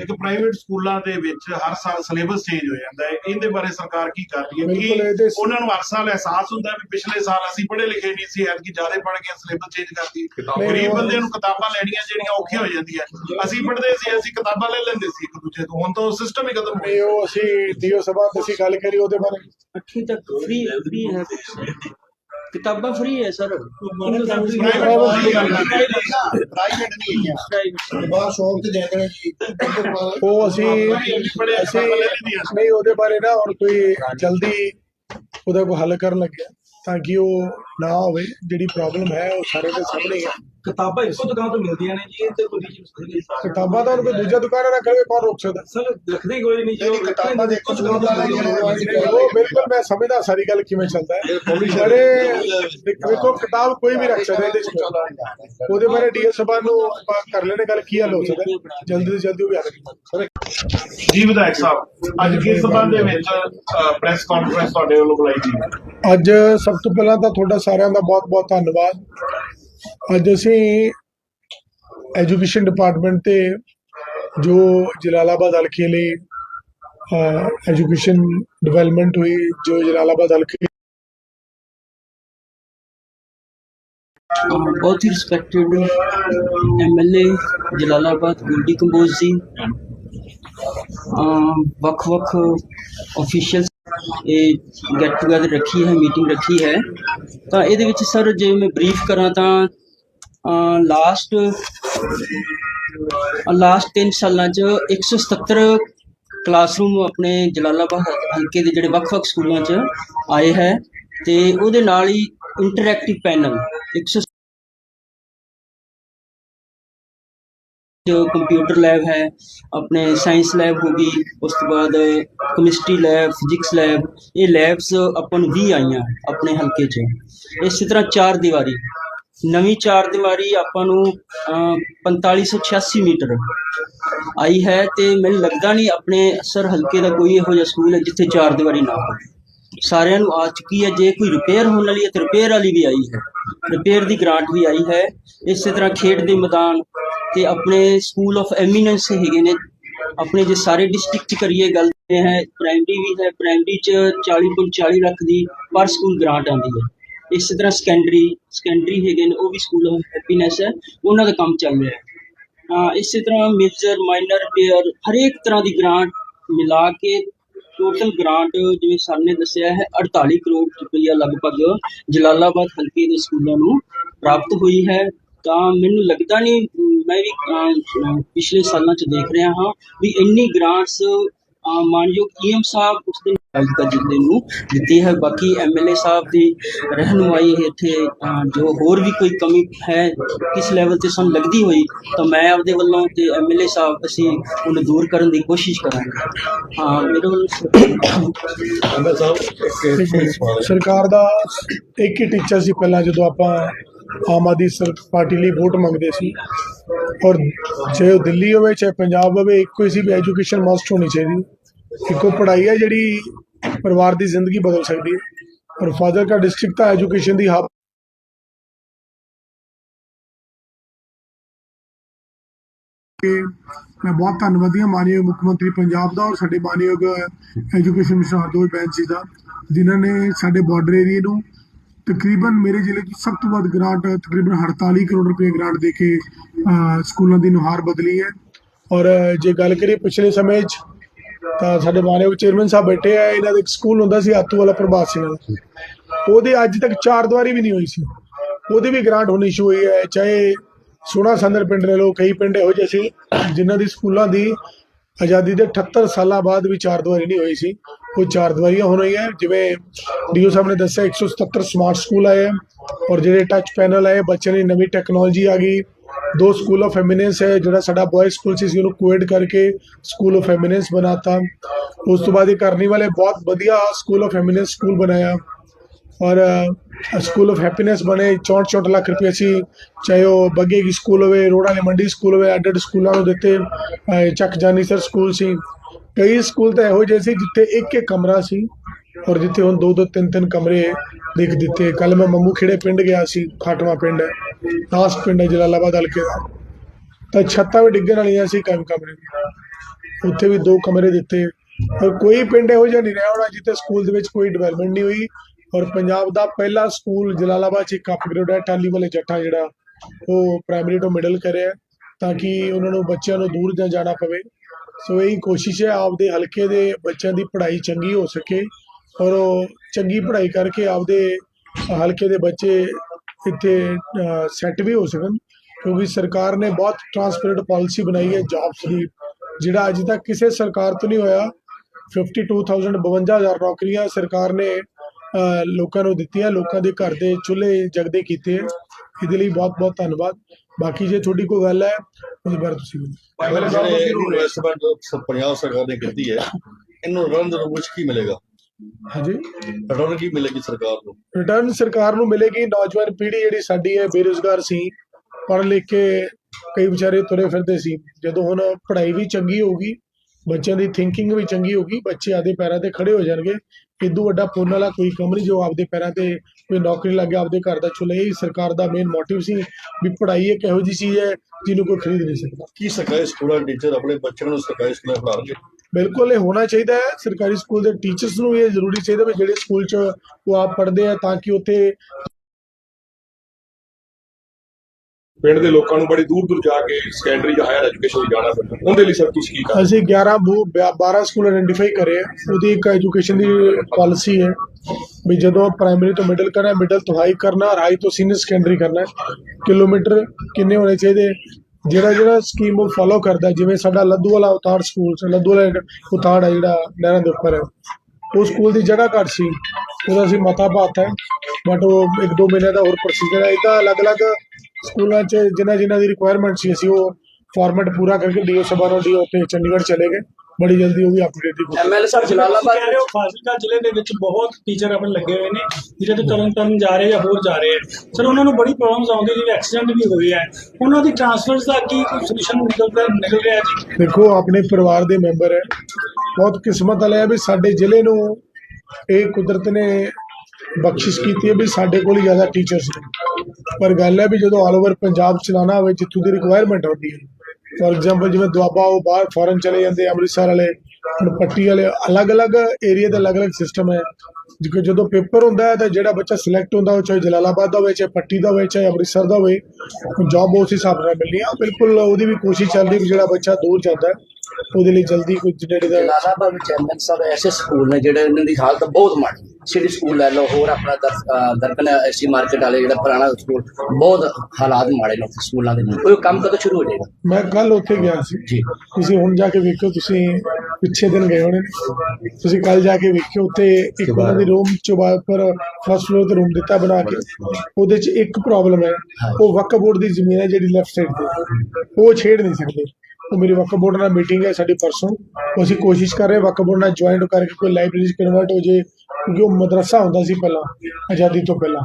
ਇੱਕ ਪ੍ਰਾਈਵੇਟ ਸਕੂਲਾਂ ਦੇ ਵਿੱਚ ਹਰ ਸਾਲ ਸਿਲੇਬਸ ਚੇਂਜ ਹੋ ਜਾਂਦਾ ਹੈ। ਇਹਦੇ ਬਾਰੇ ਸਰਕਾਰ ਕੀ ਕਰ ਰਹੀ ਹੈ? ਕੀ ਉਹਨਾਂ ਨੂੰ ਹਰ ਸਾਲ ਅਹਿਸਾਸ ਹੁੰਦਾ ਵੀ ਪਿਛਲੇ ਸਾਲ ਅਸੀਂ ਪੜ੍ਹੇ ਲਿਖੇ ਨਹੀਂ ਸੀ ਐਤਕੀ ਜ਼ਿਆਦਾ ਪੜ੍ਹ ਕੇ ਸਿਲੇਬਸ ਚੇਂਜ ਕਰਤੀ ਗਰੀਬ ਬੰਦਿਆਂ ਨੂੰ ਕਿਤਾਬਾਂ ਲੈਣੀਆਂ ਜਿਹੜੀਆਂ ਔਖੀਆਂ ਹੋ ਜਾਂਦੀਆਂ। ਅਸੀਂ ਪੜ੍ਹਦੇ ਸੀ ਅਸੀਂ ਕਿਤਾਬਾਂ ਲੈ ਲੈਂਦੇ ਸੀ ਇੱਕ ਦੂਜੇ ਤੋਂ। ਹੁਣ ਤਾਂ ਉਹ ਸਿਸਟਮ ਹੀ ਖਤਮ ਹੋ ਗਿਆ ਉਹ ਅਸੀਂ ਡੀਓ ਸਭਾ ਤੇ ਅਸੀਂ ਗੱਲ ਕਰੀ ਉਹਦੇ ਬਾਰੇ। ਅੱਠਵੀਂ ਤੱਕ ਫ੍ਰੀ ਫ੍ਰੀ ਹੈ। ਕਿਤਾਬਾਂ ਫ੍ਰੀ ਹੈ ਸਰ ਪ੍ਰਾਈਵੇਟ ਨਹੀਂ ਹੈ। ਬਾਹਰ ਸ਼ੌਪ ਤੇ ਜਾਂਦੇ ਨੇ ਜੀ। ਉਹ ਅਸੀਂ ਅਸੀਂ। ਨਹੀਂ ਉਹਦੇ ਬਾਰੇ ਨਾ ਹੁਣ ਕੋਈ ਜਲਦੀ ਉਹਦਾ ਕੋਈ ਹੱਲ ਕਰਨ ਲੱਗਿਆ। ਤਾਂ ਕਿ ਉਹ ਨਾ ਹੋਵੇ ਜਿਹੜੀ ਪ੍ਰੋਬਲਮ ਹੈ ਉਹ ਸਾਰੇ ਦੇ ਸਾਹਮਣੇ ਹੀ ਕਿਤਾਬਾਂ ਇੱਕੋ ਦੁਕਾਨ ਤੋਂ ਮਿਲਦੀਆਂ ਨੇ ਜੀ ਤੇ ਕੋਈ ਕਿਤਾਬਾਂ ਤਾਂ ਕੋਈ ਦੂਜਾ ਦੁਕਾਨ ਰੱਖ ਕੌਣ ਰੋਕ ਸਕਦਾ? ਸਰ ਲਿਖਦੇ ਕੋਈ ਨਹੀਂ ਜੀ ਜਿਹੜੀ ਕਿਤਾਬਾਂ ਦੇ ਇੱਕੋ ਦੁਕਾਨ ਤੋਂ ਲੈਣੀਆਂ ਉਹ ਉਹ ਬਿਲਕੁਲ ਮੈਂ ਸਮਝਦਾ ਸਾਰੀ ਗੱਲ ਕਿਵੇਂ ਚੱਲਦਾ ਹੈ। ਜਿਹੜੇ ਦੇਖੋ ਕਿਤਾਬ ਕੋਈ ਵੀ ਰੱਖ ਸਕਦਾ ਇਹਦੇ ਚ। ਉਹਦੇ ਬਾਰੇ ਡੀਓ ਸਭਾ ਨੂੰ ਆਪਾਂ ਕਰ ਲੈਣੇ ਗੱਲ ਕੀ ਹੱਲ ਹੋ ਸਕਦਾ। ਜਲਦੀ ਤੋਂ ਜਲਦੀ ਉਹ ਵੀ ਹੱਲ ਜੀ ਵਿਧਾਇਕ ਸਾਹਿਬ ਅੱਜ ਕਿਸ ਸੰਬੰਧ ਦੇ ਵਿੱਚ ਪ੍ਰੈਸ ਕਾਨਫਰੰਸ ਤੁਹਾਡੇ ਵੱਲੋਂ ਬੁਲਾਈ ਗਈ? ਅੱਜ ਸਭ ਤੋਂ ਪਹਿਲਾਂ ਤਾਂ ਤੁਹਾਡਾ ਸਾਰਿਆਂ ਦਾ ਬਹੁਤ-ਬਹੁਤ ਧੰਨਵਾਦ। ਅੱਜ ਅਸੀਂ ਐਜੂਕੇਸ਼ਨ ਡਿਪਾਰਟਮੈਂਟ ਤੇ ਜੋ ਜਲਾਲਾਬਾਦ ਹਲਕੇ ਲਈ ਐਜੂਕੇਸ਼ਨ ਡਿਵੈਲਪਮੈਂਟ ਹੋਈ, ਜੋ ਜਲਾਲਾਬਾਦ ਹਲਕੇ ਬਹੁਤ ਹੀ ਰਿਸਪੈਕਟਡ ਐਮਐਲਏ ਜਲਾਲਾਬਾਦ ਗੋਲਡੀ ਕੰਬੋਜ ਜੀ ਵੱਖ-ਵੱਖ ਅਫੀਸ਼ੀਅਲਸ ਇਹ ਗੈਟ ਟੂਗੇਦਰ ਰੱਖੀ ਹੈ ਮੀਟਿੰਗ ਰੱਖੀ ਹੈ। ਤਾਂ ਇਹਦੇ ਵਿੱਚ ਸਰ ਜੇ ਮੈਂ ਬਰੀਫ ਕਰਾਂ ਤਾਂ ਲਾਸਟ ਲਾਸਟ 3 ਸਾਲਾਂ 'ਚ 177 ਕਲਾਸਰੂਮ ਆਪਣੇ ਜਲਾਲਾਬਾਦ ਹਲਕੇ ਦੇ ਜਿਹੜੇ ਵੱਖ-ਵੱਖ ਸਕੂਲਾਂ 'ਚ ਆਏ ਹੈ ਤੇ ਉਹਦੇ ਨਾਲ ਹੀ ਇੰਟਰੈਕਟਿਵ ਪੈਨਲ 100 ਜੋ ਕੰਪਿਊਟਰ ਲੈਬ ਹੈ ਆਪਣੇ ਸਾਇੰਸ ਲੈਬ ਹੋ ਗਈ ਉਸ ਤੋਂ ਬਾਅਦ ਕੈਮਿਸਟਰੀ ਲੈਬ ਫਿਜ਼ਿਕਸ ਲੈਬ ਇਹ ਲੈਬਸ ਆਪਾਂ ਨੂੰ 20 ਆਈਆਂ ਆਪਣੇ ਹਲਕੇ 'ਚ। ਇਸੇ ਤਰ੍ਹਾਂ ਚਾਰ ਦੀਵਾਰੀ। ਨਵੀਂ ਚਾਰ ਦੀਵਾਰੀ ਆਪਾਂ ਨੂੰ ਅਹ, 4586 ਮੀਟਰ ਆਈ ਹੈ ਤੇ ਮੈਨੂੰ ਲੱਗਦਾ ਨਹੀਂ ਆਪਣੇ ਸਰ ਹਲਕੇ ਦਾ ਕੋਈ ਇਹੋ ਜਿਹਾ ਸਕੂਲ ਹੈ ਜਿੱਥੇ ਚਾਰ ਦੀਵਾਰੀ ਨਾ ਹੋਵੇ। ਸਾਰਿਆਂ ਨੂੰ ਆ ਚੁੱਕੀ ਹੈ ਜੇ ਕੋਈ ਰਿਪੇਅਰ ਹੋਣ ਵਾਲੀ ਹੈ ਤੇ ਰਿਪੇਅਰ ਵਾਲੀ ਵੀ ਆਈ ਹੈ। ਰਿਪੇਅਰ ਦੀ ਗ੍ਰਾਂਟ ਵੀ ਆਈ ਹੈ। ਇਸੇ ਤਰ੍ਹਾਂ ਖੇਡ ਦੇ ਮੈਦਾਨ ਤੇ ਆਪਣੇ ਸਕੂਲ ਆਫ ਐਮੀਨੈਂਸ ਹੈਗੇ ਨੇ। ਆਪਣੇ ਜੇ ਸਾਰੇ ਡਿਸਟ੍ਰਿਕਟ ਚ ਕਰੀਏ ਗੱਲ ਹੈ ਪ੍ਰਾਇਮਰੀ ਵੀ ਹੈ ਪ੍ਰਾਇਮਰੀ ਚ 40.40 ਲੱਖ ਦੀ ਪਰ ਸਕੂਲ ਗ੍ਰਾਂਟ ਆਉਂਦੀ ਹੈ। ਇਸੇ ਤਰ੍ਹਾਂ ਸੈਕੰਡਰੀ ਸੈਕੰਡਰੀ ਹੈਗੇ ਨੇ, ਉਹ ਵੀ ਸਕੂਲ ਆਫ ਹੈਪੀਨੈਸ ਹੈ, ਉਹਨਾਂ ਦਾ ਕੰਮ ਚੱਲ ਰਿਹਾ ਹੈ। ਇਸੇ ਤਰ੍ਹਾਂ ਮੇਜਰ ਮਾਈਨਰ ਪੇਅਰ ਹਰੇਕ ਤਰ੍ਹਾਂ ਦੀ ਗ੍ਰਾਂਟ ਮਿਲਾ ਕੇ ਟੋਟਲ ਗ੍ਰਾਂਟ ਜਿਵੇਂ ਸਰ ਨੇ ਦੱਸਿਆ ਹੈ 48 ਕਰੋੜ ਰੁਪਈਆ ਲਗਭਗ ਜਲਾਲਾਬਾਦ ਹਲਕੇ ਦੇ ਸਕੂਲਾਂ ਨੂੰ ਪ੍ਰਾਪਤ ਹੋਈ ਹੈ। ਤਾਂ ਮੈਨੂੰ ਲੱਗਦਾ ਨਹੀਂ ਮੈਂ ਵੀ ਪਿਛਲੇ ਸਾਲਾਂ ਚ ਦੇਖ ਰਿਹਾ ਹਾਂ ਵੀ ਇੰਨੀ ਗ੍ਰਾਂਟਸ ਮਾਨਯੋਗ ਈਐਮ ਸਾਹਿਬ ਉਸ ਦਿਨ ਹਲਕਾ ਜ਼ਿਲ੍ਹੇ ਨੂੰ ਦਿੱਤੀ ਹੈ। ਬਾਕੀ ਐਮਐਲਏ ਸਾਹਿਬ ਦੀ ਰਹਿਨੁਮਾਈ ਇੱਥੇ ਜੋ ਹੋਰ ਵੀ ਕੋਈ ਕਮੀ ਹੈ ਕਿਸ ਲੈਵਲ ਤੇ ਸਾਨੂੰ ਲੱਗਦੀ ਹੋਈ ਤਾਂ ਮੈਂ ਆਪਦੇ ਵੱਲੋਂ ਤੇ ਐਮਐਲਏ ਸਾਹਿਬ ਅਸੀਂ ਉਹਨੂੰ ਦੂਰ ਕਰਨ ਦੀ ਕੋਸ਼ਿਸ਼ ਕਰਾਂਗੇ। ਹਾਂ ਮੇਰੇ ਵੱਲੋਂ ਸਰਕਾਰ ਦਾ ਇੱਕ ਹੀ ਟੀਚਾ ਸੀ ਪਹਿਲਾਂ ਜਦੋਂ ਆਪਾਂ ਆਮ ਆਦਮੀ ਪਾਰਟੀ ਲਈ ਵੋਟ ਮੰਗਦੇ ਸੀ। ਔਰ ਚਾਹੇ ਉਹ ਦਿੱਲੀ ਹੋਵੇ, ਚਾਹੇ ਪੰਜਾਬ ਹੋਵੇ, ਇੱਕੋ ਹੀ ਸੀ ਵੀ ਐਜੂਕੇਸ਼ਨ ਮਸਟ ਹੋਣੀ ਚਾਹੀਦੀ। ਇੱਕੋ ਪੜ੍ਹਾਈ ਹੈ ਜਿਹੜੀ ਪਰਿਵਾਰ ਦੀ ਜ਼ਿੰਦਗੀ ਬਦਲ ਸਕਦੀ ਹੈ। ਔਰ ਫਾਜ਼ਿਲਕਾ ਡਿਸਟ੍ਰਿਕਟ ਤਾਂ ਐਜੂਕੇਸ਼ਨ ਦੀ ਹੱਬ ਮੈਂ ਬਹੁਤ ਧੰਨਵਾਦੀ ਹਾਂ ਮਾਨਯੋਗ ਮੁੱਖ ਮੰਤਰੀ ਪੰਜਾਬ ਦਾ ਔਰ ਸਾਡੇ ਮਾਨਯੋਗ ਐਜੂਕੇਸ਼ਨ ਮਿਨਿਸਟਰ ਹਰਦੋਈ ਬੈਂਸ ਜੀ ਦਾ, ਜਿਨ੍ਹਾਂ ਨੇ ਸਾਡੇ ਬਾਰਡਰ ਏਰੀਏ ਨੂੰ ਤਕਰੀਬਨ ਮੇਰੇ ਜ਼ਿਲ੍ਹੇ 'ਚ ਸਭ ਤੋਂ ਵੱਧ ਗ੍ਰਾਂਟ ਤਕਰੀਬਨ 48 ਕਰੋੜ ਰੁਪਏ ਗ੍ਰਾਂਟ ਦੇ ਕੇ ਸਕੂਲਾਂ ਦੀ ਨੁਹਾਰ ਬਦਲੀ ਹੈ। ਔਰ ਜੇ ਗੱਲ ਕਰੀਏ ਪਿਛਲੇ ਸਮੇਂ 'ਚ, ਤਾਂ ਸਾਡੇ ਮਾਨਯੋਗ ਚੇਅਰਮੈਨ ਸਾਹਿਬ ਬੈਠੇ ਆ, ਇਹਨਾਂ ਦਾ ਇੱਕ ਸਕੂਲ ਹੁੰਦਾ ਸੀ ਆਤੂ ਵਾਲਾ ਪ੍ਰਭਾਤ ਸਿੰਘ ਦਾ ਉਹਦੇ ਅੱਜ ਤੱਕ ਚਾਰ ਦੀਵਾਰੀ ਵੀ ਨਹੀਂ ਹੋਈ ਸੀ। ਉਹਦੇ ਵੀ ਗ੍ਰਾਂਟ ਹੋਣੀ ਸ਼ੁਰੂ ਹੋਈ ਹੈ, ਚਾਹੇ ਸੋਨਾ ਸੰਦਰ ਪਿੰਡ ਲੈ ਲਓ, ਕਈ ਪਿੰਡ ਇਹੋ ਜਿਹੇ ਸੀ, ਜਿਨ੍ਹਾਂ ਦੀ ਸਕੂਲਾਂ ਦੀ ਆਜ਼ਾਦੀ ਦੇ 78 ਸਾਲਾਂ ਬਾਅਦ ਵੀ ਚਾਰ ਦੀਵਾਰੀ ਨਹੀਂ ਹੋਈ ਸੀ। ਉਹ ਚਾਰ ਦੀਵਾਰੀਆਂ ਹੋ ਰਹੀਆਂ ਜਿਵੇਂ ਡੀਓ ਸਾਹਿਬ ਨੇ ਦੱਸਿਆ 177 ਸਮਾਰਟ ਸਕੂਲ ਆਏ ਔਰ ਜਿਹੜੇ ਟੱਚ ਪੈਨਲ ਆਏ, ਬੱਚਿਆਂ ਲਈ ਨਵੀਂ ਟੈਕਨੋਲੋਜੀ ਆ ਗਈ। ਦੋ ਸਕੂਲ ਆਫ ਐਮੀਨੈਂਸ ਹੈ, ਜਿਹੜਾ ਸਾਡਾ ਬॉयਜ਼ ਸਕੂਲ ਸੀ ਉਹਨੂੰ ਕੋਐਡ ਕਰਕੇ ਸਕੂਲ ਆਫ ਐਮੀਨੈਂਸ ਬਣਾਤਾ। ਉਸ ਤੋਂ ਬਾਅਦ ਇਹ ਕਰਨੀ ਵਾਲੇ ਬਹੁਤ ਵਧੀਆ ਸਕੂਲ ਆਫ ਐਮੀਨੈਂਸ ਸਕੂਲ ਬਣਾਇਆ। ਔਰ ਸਕੂਲ ਆਫ ਹੈਪੀਨੈਸ ਬਣੇ 64 64 ਲੱਖ ਰੁਪਏ ਸੀ ਚਾਹੇ ਉਹ ਬੱਗੇ ਕੀ ਸਕੂਲ ਹੋਵੇ, ਰੋੜਾ ਵਾਲੀ ਮੰਡੀ ਸਕੂਲ ਹੋਵੇ ਅੱਡ ਅੱਡ ਸਕੂਲਾਂ ਨੂੰ ਦਿੱਤੇ ਚੱਕ ਜਾਨੀ ਸਰ ਸਕੂਲ ਸੀ। ਕਈ ਸਕੂਲ ਤਾਂ ਇਹੋ ਜਿਹੇ ਸੀ ਜਿੱਥੇ ਇੱਕ ਇੱਕ ਕਮਰਾ ਸੀ ਔਰ ਜਿੱਥੇ ਹੁਣ ਦੋ ਦੋ ਤਿੰਨ ਤਿੰਨ ਕਮਰੇ ਦੇਖ ਦਿੱਤੇ। ਕੱਲ ਮੈਂ ਮੰਮੂ ਖੇੜੇ ਪਿੰਡ ਗਿਆ ਸੀ, ਖਾਟਵਾ ਪਿੰਡ ਹੈ ਲਾਸਟ ਪਿੰਡ ਹੈ ਜਲਾਲਾਬਾਦ ਹਲਕੇ ਦਾ। ਤਾਂ ਛੱਤਾਂ ਵੀ ਡਿੱਗਣ ਵਾਲੀਆਂ ਸੀ ਕੰਮ ਕਮਰੇ ਉੱਥੇ ਵੀ ਦੋ ਕਮਰੇ ਦਿੱਤੇ। ਔਰ ਕੋਈ ਪਿੰਡ ਇਹੋ ਜਿਹਾ ਨਹੀਂ ਰਿਹਾ ਹੋਣਾ ਜਿੱਥੇ ਸਕੂਲ ਦੇ ਵਿੱਚ ਕੋਈ ਡਿਵੈਲਪਮੈਂਟ ਨਹੀਂ ਹੋਈ। ਔਰ ਪੰਜਾਬ ਦਾ ਪਹਿਲਾ ਸਕੂਲ ਜਲਾਲਾਬਾਦ ਚ ਇੱਕ ਅਪਗ੍ਰੇਡ ਹੈ ਟਾਲੀ ਵਾਲੇ ਜੱਟਾ ਜਿਹੜਾ, ਉਹ ਪ੍ਰਾਇਮਰੀ ਤੋਂ ਮਿਡਲ ਕਰਿਆ ਤਾਂ ਕਿ ਉਹਨਾਂ ਨੂੰ ਬੱਚਿਆਂ ਨੂੰ ਦੂਰ ਨਾ ਜਾਣਾ ਪਵੇ। ਸੋ ਇਹੀ ਕੋਸ਼ਿਸ਼ ਹੈ ਆਪਦੇ ਹਲਕੇ ਦੇ ਬੱਚਿਆਂ ਦੀ ਪੜ੍ਹਾਈ ਚੰਗੀ ਹੋ ਸਕੇ ਔਰ ਉਹ ਚੰਗੀ ਪੜ੍ਹਾਈ ਕਰਕੇ ਆਪਦੇ ਹਲਕੇ ਦੇ ਬੱਚੇ ਇੱਥੇ ਸੈੱਟ ਵੀ ਹੋ ਸਕਣ ਕਿਉਂਕਿ ਸਰਕਾਰ ਨੇ ਬਹੁਤ ਟਰਾਂਸਪੇਰੈਂਟ ਪਾਲਿਸੀ ਬਣਾਈ ਹੈ ਜੌਬਸ ਦੀ, ਜਿਹੜਾ ਅੱਜ ਤੱਕ ਕਿਸੇ ਸਰਕਾਰ ਤੋਂ ਨਹੀਂ ਹੋਇਆ। 52000 52000 ਨੌਕਰੀਆਂ ਸਰਕਾਰ ਨੇ ਲੋਕਾਂ ਨੂੰ ਦਿੱਤੀਆਂ ਲੋਕਾਂ ਦੇ ਘਰ ਦੇ ਚੁੱਲ੍ਹੇ ਜਗਦੇ ਕੀਤੇ। ਹੈ। ਇਹਦੇ ਲਈ ਬਹੁਤ ਬਹੁਤ ਧੰਨਵਾਦ। ਬਾਕੀ ਜੇ ਤੁਹਾਡੀ ਕੋਈ ਗੱਲ ਹੈ ਉਹਦੇ ਬਾਰੇ ਤੁਸੀਂ ਇਨਵੈਸਟਮੈਂਟ ਪੰਜਾਬ ਸਰਕਾਰ ਨੇ ਕੀਤੀ ਹੈ ਇਹਨੂੰ ਰਨ ਦੇ ਰੂਪ ਵਿੱਚ ਕੀ ਮਿਲੇਗਾ? ਹਾਂਜੀ। ਰਨ ਕੀ ਮਿਲੇਗੀ ਸਰਕਾਰ ਨੂੰ? ਰਿਟਰਨ ਸਰਕਾਰ ਨੂੰ ਮਿਲੇਗੀ। ਨੌਜਵਾਨ ਪੀੜ੍ਹੀ ਜਿਹੜੀ ਸਾਡੀ ਹੈ ਬੇਰੁਜ਼ਗਾਰ ਸੀ। ਪੜ੍ਹ ਲਿਖ ਕੇ ਕਈ ਵਿਚਾਰੇ ਤੁਰੇ ਫਿਰਦੇ ਸੀ। ਜਦੋਂ ਹੁਣ ਪੜ੍ਹਾਈ ਵੀ ਚੰਗੀ ਹੋਊਗੀ ਬੱਚਿਆਂ ਦੀ ਥਿੰਕਿੰਗ ਵੀ ਚੰਗੀ ਹੋਊਗੀ ਬੱਚੇ ਆਪਦੇ ਪੈਰਾਂ ਤੇ ਖੜੇ ਹੋ ਜਾਣਗੇ। ਇਦੋਂ ਵੱਡਾ ਪੁੰਨ ਵਾਲਾ ਕੋਈ ਕੰਮ ਨਹੀਂ ਜੋ ਆਪਦੇ ਪੈਰਾਂ ਤੇ ਕੋਈ ਨੌਕਰੀ ਲੱਗੇ ਆਪਦੇ ਘਰ ਦਾ ਚੁੱਲ੍ਹਾ ਇਹ ਸਰਕਾਰ ਦਾ ਮੇਨ ਮੋਟਿਵ ਸੀ ਵੀ ਪੜ੍ਹਾਈ ਇੱਕ ਇਹੋ ਜਿਹੀ ਚੀਜ਼ ਹੈ ਜਿਹਨੂੰ ਕੋਈ ਖਰੀਦ ਨਹੀਂ ਸਕਦਾ। ਕੀ ਸਰਕਾਰੀ ਸਕੂਲਾਂ ਦੇ ਟੀਚਰ ਆਪਣੇ ਬੱਚਿਆਂ ਨੂੰ ਸਰਕਾਰੀ ਸਕੂਲਾਂ ਪੜ੍ਹਾਉਣਗੇ? ਬਿਲਕੁਲ ਇਹ ਹੋਣਾ ਚਾਹੀਦਾ ਹੈ ਸਰਕਾਰੀ ਸਕੂਲ ਦੇ ਟੀਚਰਸ ਨੂੰ ਇਹ ਜ਼ਰੂਰੀ ਚਾਹੀਦਾ ਵੀ ਜਿਹੜੇ ਸਕੂਲ 'ਚ ਉਹ ਆਪ ਪੜ੍ਹਦੇ ਆ ਤਾਂ ਕਿ ਉੱਥੇ ਪਿੰਡ ਦੇ ਲੋਕਾਂ ਨੂੰ ਬੜੀ ਦੂਰ ਦੂਰ ਜਾ ਕੇ ਸੈਕੰਡਰੀ ਜਾਂ ਹਾਇਰ ਐਜੂਕੇਸ਼ਨ ਲਈ ਜਾਣਾ ਪੈਂਦਾ। ਉਹਦੇ ਲਈ ਸਰ ਤੁਸੀਂ ਕੀ ਕਰ ਅਸੀਂ 11 12 ਸਕੂਲ ਆਇਡੈਂਟੀਫਾਈ ਕਰੇ ਆ। ਉਹਦੀ ਇੱਕ ਐਜੂਕੇਸ਼ਨ ਦੀ ਪਾਲਿਸੀ ਹੈ ਵੀ ਜਦੋਂ ਪ੍ਰਾਇਮਰੀ ਤੋਂ ਮਿਡਲ ਕਰਨਾ ਮਿਡਲ ਤੋਂ ਹਾਈ ਕਰਨਾ ਔਰ ਹਾਈ ਤੋਂ ਸੀਨੀਅਰ ਸੈਕੰਡਰੀ ਕਰਨਾ। ਕਿਲੋਮੀਟਰ ਕਿੰਨੇ ਹੋਣੇ ਚਾਹੀਦੇ? ਜਿਹੜਾ ਜਿਹੜਾ ਸਕੀਮ ਉਹ ਫੋਲੋ ਕਰਦਾ ਜਿਵੇਂ ਸਾਡਾ ਲੱਦੂ ਵਾਲਾ ਉਤਾੜ ਸਕੂਲ ਸੀ ਲੱਦੂ ਵਾਲਾ ਉਤਾੜ ਹੈ ਜਿਹੜਾ ਨਹਿਰਾਂ ਦੇ ਉੱਪਰ ਹੈ। ਉਹ ਸਕੂਲ ਦੀ ਜਗ੍ਹਾ ਘੱਟ ਸੀ। ਉਹਦਾ ਅਸੀਂ ਮਤਾ ਪਾਤਾ ਹੈ ਬਟ ਉਹ ਇੱਕ ਦੋ ਮਹੀਨੇ ਦਾ ਹੋਰ ਪ੍ਰੋਸੀਜਰ ਹੈ। ਇਹਦਾ ਅਲੱਗ-ਅਲੱਗ ਸਕੂਲਾਂ 'ਚ ਜਿਨ੍ਹਾਂ ਜਿਨ੍ਹਾਂ ਦੀ ਰਿਕੁਆਇਰਮੈਂਟ ਸੀ ਅਸੀਂ ਉਹ ਫਾਰਮੈਟ ਪੂਰਾ ਕਰਕੇ ਡੀਓ ਸਭਾ ਨੂੰ ਡੀਓ ਤੇ ਚੰਡੀਗੜ੍ਹ ਚਲੇ ਗਏ। ਬੜੀ ਜਲਦੀ ਉਹ ਵੀ ਅਪਡੇਟ ਦੀ ਐਮਐਲਏ ਸਾਹਿਬ ਜਲਾਲਾਬਾਦ ਕਹਿ ਰਹੇ ਹੋ ਫਾਜ਼ਿਲਕਾ ਜ਼ਿਲ੍ਹੇ ਦੇ ਵਿੱਚ ਬਹੁਤ ਟੀਚਰ ਆਪਣੇ ਲੱਗੇ ਹੋਏ ਨੇ ਜਿਹੜੇ ਤੋਂ ਤਰਨ ਤਰਨ ਜਾ ਰਹੇ ਜਾਂ ਹੋਰ ਜਾ ਰਹੇ ਆ। ਸਰ ਉਹਨਾਂ ਨੂੰ ਬੜੀ ਪ੍ਰੋਬਲਮਸ ਆਉਂਦੀ ਜਿਵੇਂ ਐਕਸੀਡੈਂਟ ਵੀ ਹੋਏ ਆ ਉਹਨਾਂ ਦੀ ਟ੍ਰਾਂਸਫਰਸ ਦਾ ਕੀ ਕੋਈ ਸੋਲੂਸ਼ਨ ਨਿਕਲ ਨਿਕਲ ਰਿਹਾ ਜੀ? ਦੇਖੋ ਆਪਣੇ ਪਰਿਵਾਰ ਦੇ ਮੈਂਬਰ ਹੈ। ਬਹੁਤ ਕਿਸਮਤ ਵਾਲੇ ਆ ਵੀ ਸਾਡੇ ਜ਼ਿਲ੍ਹੇ ਨੂੰ ਇਹ ਕੁਦਰਤ ਨੇ ਬਖਸ਼ਿਸ਼ ਕੀਤੀ ਹੈ ਵੀ ਸਾਡੇ ਕੋਲ ਹੀ ਜ਼ਿਆਦਾ ਟੀਚਰਸ ਨੇ। ਪਰ ਗੱਲ ਹੈ ਵੀ ਜਦੋਂ ਆਲ ਓਵਰ ਪੰਜਾਬ ਚਲਾਣਾ ਹੋਵੇ, ਜਿੱਥੋਂ ਦੀ ਰਿਕੁਆਇਰਮੈਂਟ ਹੁੰਦੀ ਹੈ। ਫੋਰ ਐਗਜ਼ਾਮਪਲ ਜਿਵੇਂ ਦੁਆਬਾ, ਉਹ ਬਾਹਰ ਫੋਰਨ ਚਲੇ ਜਾਂਦੇ ਅੰਮ੍ਰਿਤਸਰ ਵਾਲੇ ਹੁਣ ਪੱਟੀ ਵਾਲੇ, ਅਲੱਗ-ਅਲੱਗ ਏਰੀਆ ਦਾ ਅਲੱਗ-ਅਲੱਗ ਸਿਸਟਮ ਹੈ। ਜਦੋਂ ਪੇਪਰ ਹੁੰਦਾ ਹੈ, ਤਾਂ ਜਿਹੜਾ ਬੱਚਾ ਸਿਲੈਕਟ ਹੁੰਦਾ, ਉਹ ਚਾਹੇ ਜਲਾਲਾਬਾਦ ਦਾ ਹੋਵੇ, ਚਾਹੇ ਪੱਟੀ ਦਾ ਹੋਵੇ, ਚਾਹੇ ਅੰਮ੍ਰਿਤਸਰ ਦਾ ਹੋਵੇ ਜੌਬ ਉਸ ਹਿਸਾਬ ਨਾਲ ਮਿਲਣੀ ਆ। ਬਿਲਕੁਲ ਉਹਦੀ ਵੀ ਕੋਸ਼ਿਸ਼ ਚੱਲਦੀ ਕਿ ਜਿਹੜਾ ਬੱਚਾ ਦੂਰ ਜਾਂਦਾ ਹੈ, ਉਹਦੇ ਲਈ ਜਲਦੀ ਕੋਈ ਜਿਹੜੇ ਦਾ ਜਲਾਲਾਬਾਦ ਵਿੱਚ ਐਮਐਨ ਸਾਹਿਬ ਐਸੇ ਸਕੂਲ ਨੇ ਜਿਹੜੇ ਇਹਨਾਂ ਦੀ ਹਾਲਤ ਬਹੁਤ ਮਾੜੀ ਸਿਟੀ ਸਕੂਲ ਲੈ ਲਓ ਹੋਰ ਆਪਣਾ ਦਰ- ਅਹ ਦਰਪਨ ਐਸੀ ਮਾਰਕੀਟ ਵਾਲੇ ਜਿਹੜਾ ਪੁਰਾਣਾ ਸਕੂਲ ਬਹੁਤ ਹਾਲਾਤ ਮਾੜੇ ਨੇ ਸਕੂਲਾਂ ਦੇ ਉਹ ਕੰਮ ਕਦੋਂ ਸ਼ੁਰੂ ਹੋ ਜਾਏਗਾ? ਮੈਂ ਕੱਲ ਉੱਥੇ ਗਿਆ ਸੀ। ਜੀ। ਤੁਸੀਂ ਹੁਣ ਜਾ ਕੇ ਵੇਖੋ ਤੁਸੀਂ ਪਿੱਛੇ ਦਿਨ ਗਏ ਹੋਣੇ ਤੁਸੀਂ ਕੱਲ ਜਾ ਕੇ ਵੇਖਿਓ ਉੱਤੇ ਇੱਕ ਉਹਨਾਂ ਦੀ ਰੂਮ ਚੋਬਾ ਉੱਪਰ ਫਸਟ ਫਲੋਰ ਤੇ ਰੂਮ ਦਿੱਤਾ ਬਣਾ ਕੇ। ਉਹਦੇ 'ਚ ਇੱਕ ਪ੍ਰੋਬਲਮ ਹੈ ਉਹ ਵਕਫ ਬੋਰਡ ਦੀ ਜ਼ਮੀਨ ਹੈ ਜਿਹੜੀ ਲੈਫਟ ਸਾਈਡ ਤੇ। ਉਹ ਛੇੜ ਨਹੀਂ ਸਕਦੇ। ਉਹ ਮੇਰੀ ਵਕਫ ਬੋਰਡ ਨਾਲ ਮੀਟਿੰਗ ਹੈ ਸਾਡੀ ਪਰਸੋਂ। ਅਸੀਂ ਕੋਸ਼ਿਸ਼ ਕਰ ਰਹੇ ਵਕਫ ਬੋਰਡ ਨਾਲ ਜੁਆਇੰਟ ਕਰਕੇ ਕੋਈ ਲਾਇਬ੍ਰੇਰੀ ਕਨਵਰਟ ਹੋ ਜੇ। ਉਹ ਮਦਰਸਾ ਹੁੰਦਾ ਸੀ ਪਹਿਲਾਂ ਆਜ਼ਾਦੀ ਤੋਂ ਪਹਿਲਾਂ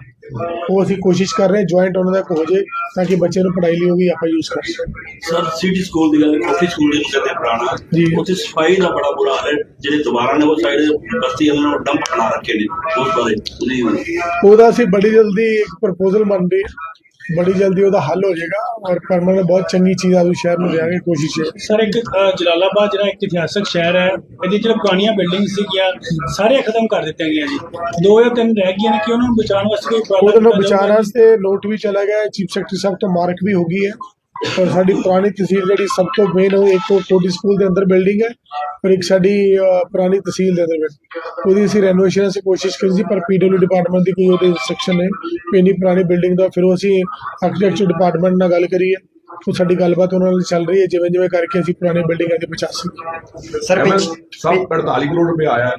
ਉਹ ਅਸੀਂ ਕੋਸ਼ਿਸ਼ ਕਰ ਰਹੇ ਜੁਆਇੰਟ ਉਹਨਾਂ ਦਾ ਹੋ ਜੇ ਤਾਂ ਕਿ ਬੱਚੇ ਨੂੰ ਪੜ੍ਹਾਈ ਲਈ ਉਹ ਵੀ ਆਪਾਂ ਯੂਜ਼ ਕਰ ਸਕੀਏ। ਸਰ ਸਿਟੀ ਸਕੂਲ ਦੀ ਗੱਲ ਕੋਠੀ ਸਕੂਲ ਦੇ ਆ ਪੁਰਾਣਾ ਜੀ। ਉੱਥੇ ਸਫ਼ਾਈ ਦਾ ਬੜਾ ਬੁਰਾ ਹਾਲ ਹੈ ਜਿਹੜੇ ਦੁਬਾਰਾ ਨੇ ਉਹ ਸਾਈਡ ਬਸਤੀ ਉਹਨਾਂ ਨੂੰ ਡੰਪ ਬਣਾ ਰੱਖੇ ਨੇ ਉਸ ਬਾਰੇ ਉਹਦੀ ਉਹਦਾ ਅਸੀਂ ਬੜੀ ਜਲਦੀ ਇੱਕ ਪ੍ਰਪੋਜ਼ਲ ਬਣ ਰਹੀ ਹੈ। ਬੜੀ ਜਲਦੀ ਉਹਦਾ ਹੱਲ ਹੋ ਜਾਏਗਾ ਔਰ ਪਰਮਾਨੈਂਟ ਬਹੁਤ ਚੰਗੀ ਚੀਜ਼ ਆ ਉਸ ਸ਼ਹਿਰ ਨੂੰ ਦੇਵਾਂਗੇ ਕੋਸ਼ਿਸ਼ ਹੈ ਸਰ ਇੱਕ ਜਲਾਲਾਬਾਦ ਜਿਹੜਾ ਇੱਕ ਇਤਿਹਾਸਕ ਸ਼ਹਿਰ ਹੈ ਇਹਦੀ ਜਿਹੜਾ ਪੁਰਾਣੀਆਂ ਬਿਲਡਿੰਗਸ ਸੀਗੀਆਂ ਸਾਰੇ ਖਤਮ ਕਰ ਦਿੱਤੀਆਂ ਗਈਆਂ ਜੀ। ਦੋ ਜਾਂ ਤਿੰਨ ਰਹਿ ਗਈਆਂ ਨੇ ਕਿ ਉਹਨਾਂ ਨੂੰ ਬਚਾਉਣ ਵਾਸਤੇ ਕੋਈ ਨੂੰ ਕੀਤਾ ਬਚਾਉਣ? ਵਾਸਤੇ ਨੋਟ ਵੀ ਚਲਾ ਗਿਆ ਚੀਫ ਸੈਕਟਰੀ ਸਾਹਿਬ ਤੋਂ ਮਾਰਕ ਵੀ ਹੋ ਗਈ ਹੈ। ਔਰ ਸਾਡੀ ਪੁਰਾਣੀ ਤਹਿਸੀਲ ਜਿਹੜੀ ਸਭ ਤੋਂ ਮੇਨ ਉਹ ਇੱਕ ਟੋਡੀ ਸਕੂਲ ਦੇ ਅੰਦਰ ਬਿਲਡਿੰਗ ਹੈ ਔਰ ਇੱਕ ਸਾਡੀ ਪੁਰਾਣੀ ਤਹਿਸੀਲ ਦੇ ਅੰਦਰ। ਉਹਦੀ ਅਸੀਂ ਰੈਨੋਵੇਸ਼ਨ ਅਸੀਂ ਕੋਸ਼ਿਸ਼ ਕੀਤੀ ਸੀ ਪਰ ਪੀਡਬਲਿਊ ਡਿਪਾਰਟਮੈਂਟ ਦੀ ਕੋਈ ਉਹਦੇ ਇੰਸਟਰਕਸ਼ਨ ਹੈ ਵੀ ਇੰਨੀ ਪੁਰਾਣੀ ਬਿਲਡਿੰਗ ਦਾ ਫਿਰ ਉਹ ਅਸੀਂ ਆਰਕੀਟੈਕਚਰ ਡਿਪਾਰਟਮੈਂਟ ਨਾਲ ਗੱਲ ਕਰੀ ਹੈ। ਉਹ ਸਾਡੀ ਗੱਲਬਾਤ ਉਹਨਾਂ ਨਾਲ ਚੱਲ ਰਹੀ ਹੈ ਜਿਵੇਂ ਜਿਵੇਂ ਕਰਕੇ ਅਸੀਂ ਪੁਰਾਣੀ ਬਿਲਡਿੰਗਾਂ ਦੇ ਬਚਾ ਸਕੀਏ ਸਰ ਸਭ 45 ਕਰੋੜ ਰੁਪਏ ਆਇਆ ਹੈ।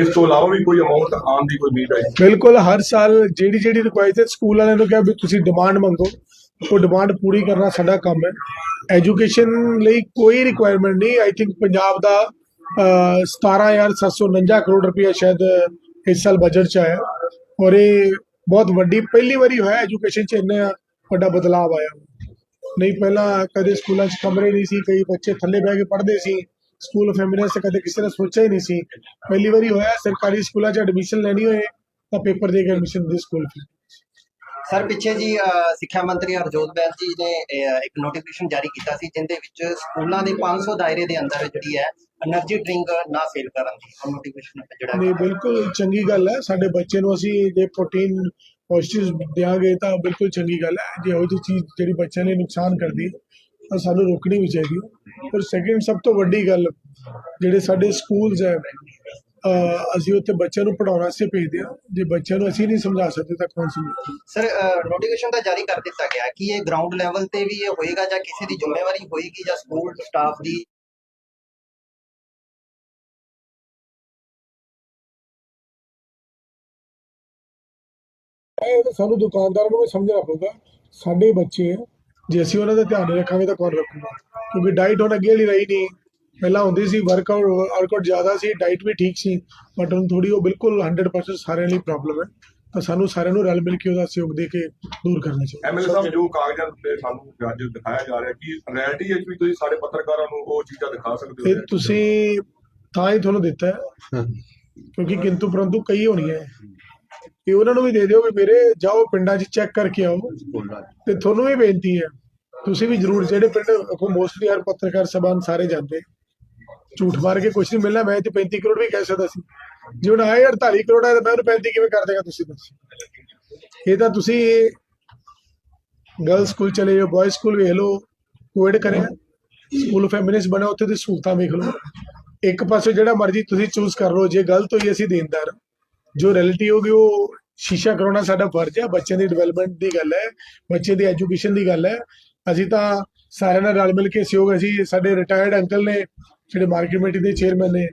ਇਸ ਤੋਂ ਇਲਾਵਾ ਵੀ ਕੋਈ ਅਮਾਉਂਟ ਆਉਣ ਦੀ ਕੋਈ ਉਮੀਦ ਹੈ ਬਿਲਕੁਲ ਹਰ ਸਾਲ ਜਿਹੜੀ ਜਿਹੜੀ ਰਿਕੁਆਇਰਮੈਂਟ ਸਕੂਲ ਵਾਲਿਆਂ ਨੂੰ ਕਿਹਾ ਵੀ ਤੁਸੀਂ ਡਿਮਾਂਡ ਮੰਗੋ। ਉਹ ਡਿਮਾਂਡ ਪੂਰੀ ਕਰਨਾ ਸਾਡਾ ਕੰਮ ਹੈ। ਐਜੂਕੇਸ਼ਨ ਲਈ ਕੋਈ ਰਿਕੁਆਇਰਮੈਂਟ ਨਹੀਂ। ਆਈ ਥਿੰਕ ਪੰਜਾਬ ਦਾ ਅਹ, 17749 ਕਰੋੜ ਰੁਪਏ ਸ਼ਾਇਦ ਇਸ ਸਾਲ ਬਜਟ ਚ ਆਇਆ। ਔਰ ਇਹ ਬਹੁਤ ਵੱਡੀ ਪਹਿਲੀ ਵਾਰੀ ਹੋਇਆ ਐਜੂਕੇਸ਼ਨ ਚ ਇੰਨਾ ਵੱਡਾ ਬਦਲਾਅ ਆਇਆ। ਨਹੀਂ ਪਹਿਲਾਂ ਕਦੇ ਸਕੂਲਾਂ 'ਚ ਕਮਰੇ ਨਹੀਂ ਸੀ ਕਈ ਬੱਚੇ ਥੱਲੇ ਬਹਿ ਕੇ ਪੜ੍ਹਦੇ ਸੀ। ਸਕੂਲ ਫੈਮਿਲੀਆਂ ਤੇ ਕਦੇ ਕਿਸੇ ਨੇ ਸੋਚਿਆ ਹੀ ਨਹੀਂ ਸੀ। ਪਹਿਲੀ ਵਾਰੀ ਹੋਇਆ ਸਰਕਾਰੀ ਸਕੂਲਾਂ 'ਚ ਐਡਮਿਸ਼ਨ ਲੈਣੀ ਹੋਏ ਤਾਂ ਪੇਪਰ ਦੇ ਕੇ ਐਡਮਿਸ਼ਨ ਦੇ ਸਕੂਲ ਫੀ। ਸਰ ਪਿੱਛੇ ਜੀ ਸਿੱਖਿਆ ਮੰਤਰੀ ਹਰਜੋਤ ਬੈਂਸ ਜੀ ਨੇ ਇੱਕ ਨੋਟੀਫਿਕੇਸ਼ਨ ਜਾਰੀ ਕੀਤਾ ਸੀ, ਜਿੰਦੇ ਵਿੱਚ ਸਕੂਲਾਂ ਦੇ 500 daire ਦੇ ਅੰਦਰ ਜਿਹੜੀ ਹੈ એનર્ਜੀ ਡਰਿੰਕ ਨਾ ਸੇਲ ਕਰਨ ਦੀ ਨੋਟੀਫਿਕੇਸ਼ਨ ਜਿਹੜਾ ਨਹੀਂ, ਬਿਲਕੁਲ ਚੰਗੀ ਗੱਲ ਹੈ। ਸਾਡੇ ਬੱਚੇ ਨੂੰ ਅਸੀਂ ਜੇ ਪ੍ਰੋਟੀਨ ਪੌਸ਼ਟਿਕ ਦਿਆਂਗੇ ਤਾਂ ਬਿਲਕੁਲ ਚੰਗੀ ਗੱਲ ਹੈ। ਜੇ ਉਹ ਚੀਜ਼ ਜਿਹੜੀ ਬੱਚਿਆਂ ਨੇ ਨੁਕਸਾਨ ਕਰਦੀ ਤਾਂ ਸਾਨੂੰ ਰੋਕਣੀ ਵੀ ਚਾਹੀਦੀ ਪਰ ਸੈਕਿੰਡ ਸਭ ਤੋਂ ਵੱਡੀ ਗੱਲ, ਜਿਹੜੇ ਸਾਡੇ ਸਕੂਲਸ ਹੈ ਅਸੀਂ ਉੱਥੇ ਬੱਚਿਆਂ ਨੂੰ ਪੜਾਉਣ ਵਾਸਤੇ ਭੇਜਦੇ ਹਾਂ। ਜੇ ਬੱਚਿਆਂ ਨੂੰ ਅਸੀਂ ਨਹੀਂ ਸਮਝਾ ਸਕਦੇ ਤਾਂ ਕੌਣ ਸਮਝਾਏ ਸਰ ਨੋਟੀਫਿਕੇਸ਼ਨ ਤਾਂ ਜਾਰੀ ਕਰ ਦਿੱਤਾ ਗਿਆ ਕਿ ਇਹ ਗਰਾਊਂਡ ਲੈਵਲ ਤੇ ਵੀ ਇਹ ਹੋਏਗਾ ਜਾਂ ਕਿਸੇ ਦੀ ਜ਼ਿੰਮੇਵਾਰੀ ਹੋਏਗੀ ਜਾਂ ਸਕੂਲ ਸਟਾਫ ਦੀ? ਇਹ ਸਾਨੂੰ ਦੁਕਾਨਦਾਰਾਂ ਨੂੰ ਵੀ ਸਮਝਣਾ ਪਊਗਾ। ਸਾਡੇ ਬੱਚੇ ਆ, ਜੇ ਅਸੀਂ ਉਹਨਾਂ ਦਾ ਧਿਆਨ ਰੱਖਾਂਗੇ ਤਾਂ ਕੌਣ ਰੱਖੂਗਾ? ਕਿਉਂਕਿ ਡਾਈਟ ਹੁਣ ਅੱਗੇ ਵਾਲੀ ਰਹੀ ਨਹੀਂ। ਪਹਿਲਾਂ ਹੁੰਦੀ ਸੀ ਵਰਕਆਊਟ ਵਰਕਆਊਟ ਜ਼ਿਆਦਾ ਸੀ ਡਾਈਟ ਵੀ ਠੀਕ ਸੀ ਬਟ ਹੁਣ ਥੋੜੀ ਉਹ ਬਿਲਕੁਲ 100% ਸਾਰਿਆਂ ਲਈ ਪ੍ਰੋਬਲਮ ਹੈ। ਤਾਂ ਸਾਨੂੰ ਸਾਰਿਆਂ ਨੂੰ ਰਲ ਮਿਲ ਕੇ ਉਹਦਾ ਸਹਿਯੋਗ ਦੇ ਕੇ ਦੂਰ ਕਰਨਾ ਚਾਹੀਦਾ। ਐਮਐਲਏ ਸਾਹਿਬ ਜੋ ਕਾਗਜ਼ਾਂ ਤੇ ਸਾਨੂੰ ਅੱਜ ਦਿਖਾਇਆ ਜਾ ਰਿਹਾ ਕਿ ਰਿਐਲਿਟੀ ਵਿੱਚ ਵੀ ਤੁਸੀਂ ਸਾਡੇ ਪੱਤਰਕਾਰਾਂ ਨੂੰ ਉਹ ਚੀਜ਼ਾਂ ਦਿਖਾ ਸਕਦੇ ਇਹ ਹੋ ਤੁਸੀਂ ਤਾਂ ਹੀ ਤੁਹਾਨੂੰ ਦਿੱਤਾ ਹੈ ਕਿਉਂਕਿ ਕਿੰਤੂ ਪਰੰਤੂ ਕਈ ਹੋਣੀਆਂ ਹੈ ਕਿ ਉਹਨਾਂ ਨੂੰ ਵੀ ਦੇ ਦਿਓ ਵੀ ਮੇਰੇ ਜਾਓ ਪਿੰਡਾਂ 'ਚ ਚੈੱਕ ਕਰਕੇ ਆਓ। ਤੇ ਤੁਹਾਨੂੰ ਵੀ ਬੇਨਤੀ ਹੈ ਤੁਸੀਂ ਵੀ ਜਰੂਰ ਜਿਹੜੇ ਪਿੰਡ ਕੋ ਮੋਸਟਲੀ ਹਰ ਪੱਤਰਕਾਰ ਸਭਾਨ ਸਾਰੇ ਜਾਂਦੇ। ਝੂਠ ਮਾਰ ਕੇ ਕੁਝ ਨਹੀਂ ਮਿਲਣਾ, ਮੈਂ ਤੇ 35 ਕਰੋੜ ਵੀ ਕਹਿ ਸਕਦਾ ਸੀ। ਜੇ ਹੁਣ ਆਏ 48 ਕਰੋੜ ਆਏ ਤਾਂ ਮੈਂ ਉਹਨੂੰ 35 ਕਿਵੇਂ ਕਰ ਦੇਗਾ ਤੁਸੀਂ ਦੱਸੋ। ਇਹ ਤਾਂ ਤੁਸੀਂ ਗਰਲ ਸਕੂਲ ਚਲੇ ਜਾਓ ਬॉयਜ਼ ਸਕੂਲ ਵੇਖ ਲਓ ਕੋਇਡ ਕਰਿਆ। ਸਕੂਲ ਫੈਮਿਨਿਸਟ ਬਣਿਆ, ਉੱਥੇ ਦੀ ਸਹੂਲਤਾਂ ਵੇਖ ਲਓ। ਇੱਕ ਪਾਸੇ ਜਿਹੜਾ ਮਰਜ਼ੀ ਤੁਸੀਂ ਚੂਜ਼ ਕਰ ਲਓ, ਜੇ ਗਲਤ ਹੋਈ ਅਸੀਂ ਦੇਣਦਾਰ। ਜੋ ਰਿਐਲਿਟੀ ਹੋਗੀ ਉਹ ਸ਼ੀਸ਼ਾ ਕਰਾਉਣਾ ਸਾਡਾ ਫਰਜ਼ ਹੈ ਬੱਚਿਆਂ ਦੀ ਡਿਵੈਲਪਮੈਂਟ ਦੀ ਗੱਲ ਹੈ ਬੱਚੇ ਦੀ ਐਜੂਕੇਸ਼ਨ ਦੀ ਗੱਲ ਹੈ। ਅਸੀਂ ਤਾਂ ਸਾਰਿਆਂ ਨਾਲ ਰਲ ਮਿਲ ਕੇ ਸਹਿਯੋਗ ਅਸੀਂ ਸਾਡੇ ਰਿਟਾਇਰਡ ਅੰਕਲ ਨੇ ਜਿਹੜੇ ਮਾਰਕੀਟ ਕਮੇਟੀ ਦੇ ਚੇਅਰਮੈਨ ਨੇ,